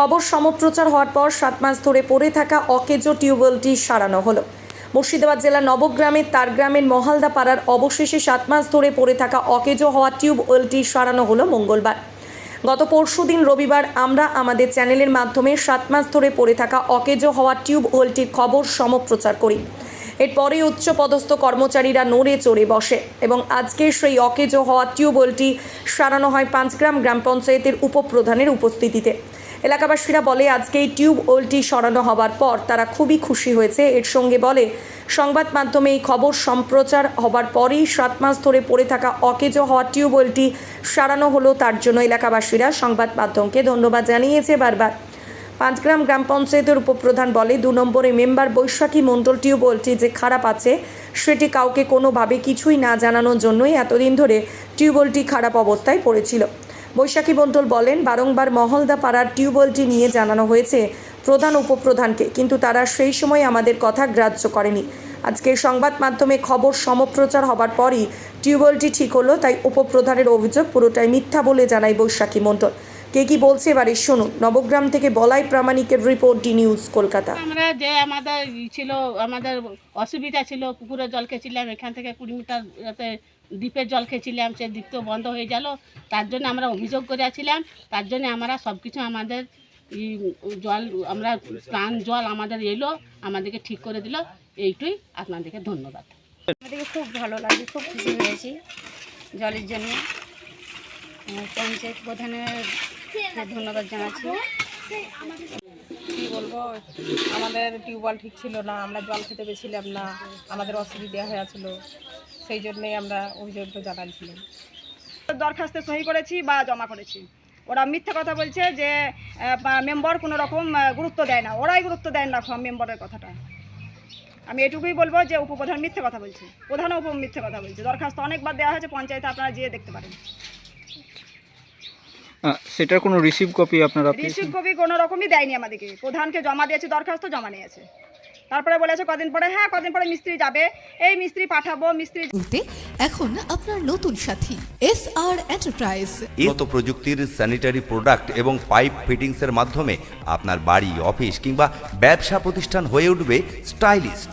খবর সমপ্রচার হওয়ার পর সাত মাস ধরে পড়ে থাকা অকেজো টিউবওয়েলটি সারানো হলো। মুর্শিদাবাদ জেলার নবগ্রামের তারগ্রামের মহালদা পাড়ার অবশেষে সাত মাস ধরে পড়ে থাকা অকেজো হওয়া টিউবওয়েলটি সারানো হলো মঙ্গলবার। গত পরশুদিন রবিবার আমরা আমাদের চ্যানেলের মাধ্যমে সাত মাস ধরে পড়ে থাকা অকেজো হওয়া টিউবওয়েলটির খবর সমপ্রচার করি। এরপরে উচ্চপদস্থ কর্মচারীরা নড়ে চড়ে বসে এবং আজকে সেই অকেজো হওয়া টিউবওয়েলটি সারানো হয় পাঁচগ্রাম গ্রাম পঞ্চায়েতের উপপ্রধানের উপস্থিতিতে। এলাকাবাসীরা বলে আজকে এই টিউবওয়েলটি সরানো হবার পর তারা খুবই খুশি হয়েছে। এর সঙ্গে বলে, সংবাদ মাধ্যমে এই খবর সম্প্রচার হবার পরেই সাত মাস ধরে পড়ে থাকা অকেজো হওয়া টিউবওয়েলটি সারানো হলো তার জন্য এলাকাবাসীরা সংবাদ মাধ্যমকে ধন্যবাদ জানিয়েছে বারবার। পাঁচগ্রাম গ্রাম পঞ্চায়েতের উপপ্রধান বলে, দু নম্বরে মেম্বার বৈশাখী মণ্ডল টিউবওয়েলটি যে খারাপ আছে, সেটি কাউকে কোনোভাবে কিছুই না জানানোর জন্যই এতদিন ধরে টিউবওয়েলটি খারাপ অবস্থায় পড়েছিল। বৈশাখী মণ্ডল বলেন, বারংবার মহলদা পাড়ার টিউবওয়েলটি নিয়ে জানানো হয়েছে প্রধান উপপ্রধানকে, কিন্তু তারা সেই সময় আমাদের কথা গ্রাহ্য করেনি। আজকে সংবাদ মাধ্যমে খবর সমপ্রচার হবার পরই টিউবওয়েলটি ঠিক হলো, তাই উপপ্রধানের অভিযোগ পুরোটাই মিথ্যা বলে জানায় বৈশাখী মণ্ডল। কে কি বলছে এবারে শুনুন। নবগ্রাম থেকে বলাই প্রামাণিকের রিপোর্ট ডি নিউজ কলকাতা। আমরা যে আমাদের ছিল, আমাদের অসুবিধা ছিল, পুকুরের জল খেয়েছিলাম, এখান থেকে কুড়ি মিটার দ্বীপের জল খেয়েছিলাম সে দ্বীপ তো বন্ধ হয়ে গেল। তার জন্য আমরা অভিযোগ করেছিলাম। তার জন্য আমরা সব কিছু আমাদের ই জল আমরা প্রাণ জল আমাদের এলো আমাদেরকে ঠিক করে দিল। এইটুই আপনাদেরকে ধন্যবাদ। আমাদেরকে খুব ভালো লাগে খুব খুশি হয়েছি জলের জন্য। পঞ্চায়েত প্রধানের ধন্যবাদ জানাচ্ছি। কি বলব আমাদের টিউবওয়েল ঠিক ছিল না আমরা জল খেতে পেয়েছিলাম না আমাদের অসুবিধা হয়েছিল সেই জন্যই আমরা অভিযোগটা জানাচ্ছিলাম। দরখাস্তে সই করেছি বা জমা করেছি। ওরা মিথ্যা কথা বলছে যে মেম্বার কোনো রকম গুরুত্ব দেয় না। ওরাই গুরুত্ব দেয় না মেম্বারের কথাটা। আমি এটুকুই বলব যে উপপ্রধান মিথ্যে কথা বলছে। প্রধান উপ মিথ্যে কথা বলছে। দরখাস্ত অনেকবার দেওয়া হয়েছে পঞ্চায়েতে আপনারা যেয়ে দেখতে পারেন। সেটার কোনো রিসিভ কপি আপনারা রিসিভ কপি কোনো রকমই দেয়নি আমাদেরকে। প্রধানকে জমা দিয়েছে দরখাস্ত জমা নিয়েছে। তারপরে বলেছে কদিন পরে হ্যাঁ কদিন পরে মিস্ত্রি যাবে। এই মিস্ত্রি পাঠাবো মিস্ত্রি বলতে এখন আপনার নতুন সাথী এস আর এন্টারপ্রাইজ উন্নত প্রযুক্তির স্যানিটারি প্রোডাক্ট এবং পাইপ ফিটিংসের মাধ্যমে আপনার বাড়ি অফিস কিংবা ব্যবসা প্রতিষ্ঠান হয়ে উঠবে স্টাইলিস্ট